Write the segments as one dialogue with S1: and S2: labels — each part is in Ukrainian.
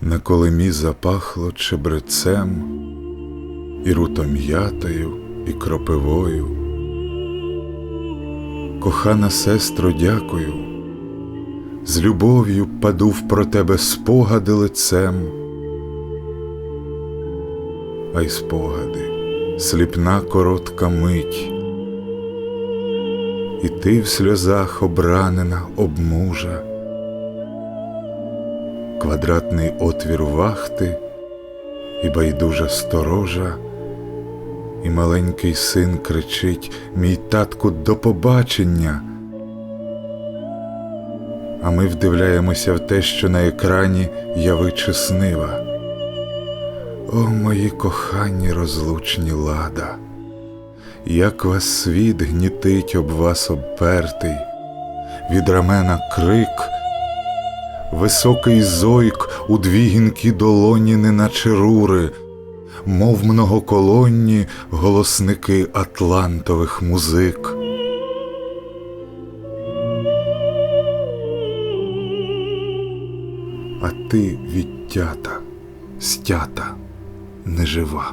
S1: На колемі запахло чебрецем, і рутом'ятою, і кропивою. Кохана сестро, дякую, з любов'ю падув про тебе спогади лицем, а й спогади, сліпна коротка мить, і ти в сльозах обранена об мужа квадратний отвір вахти, і байдужа сторожа, і маленький син кричить Мій татку до побачення. А ми вдивляємося в те, що на екрані яви чеснива. О, мої кохані розлучні лада, як вас світ гнітить об вас обпертий, від рамена крик. Високий зойк у дві гінкі долоні, неначе рури, мов многоколонні голосники атлантових музик. А ти відтята, стята, нежива,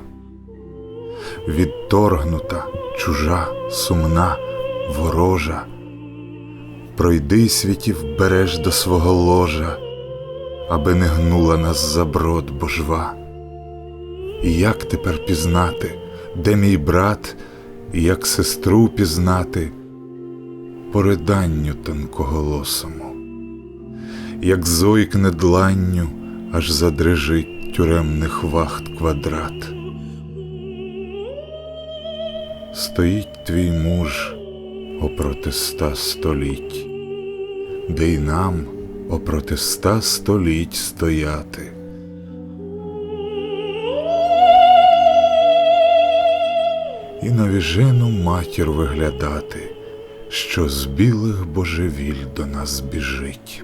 S1: відторгнута, чужа, сумна, ворожа. Пройди світів береж до свого ложа, аби не гнула нас за брод божва. І як тепер пізнати, де мій брат, і як сестру пізнати по риданню тонкоголосому, як зойкне дланню, аж задрижить тюремних вахт квадрат. Стоїть твій муж опроти ста століть, де й нам опроти ста століть стояти. І навіжену матір виглядати, що з білих божевіль до нас біжить.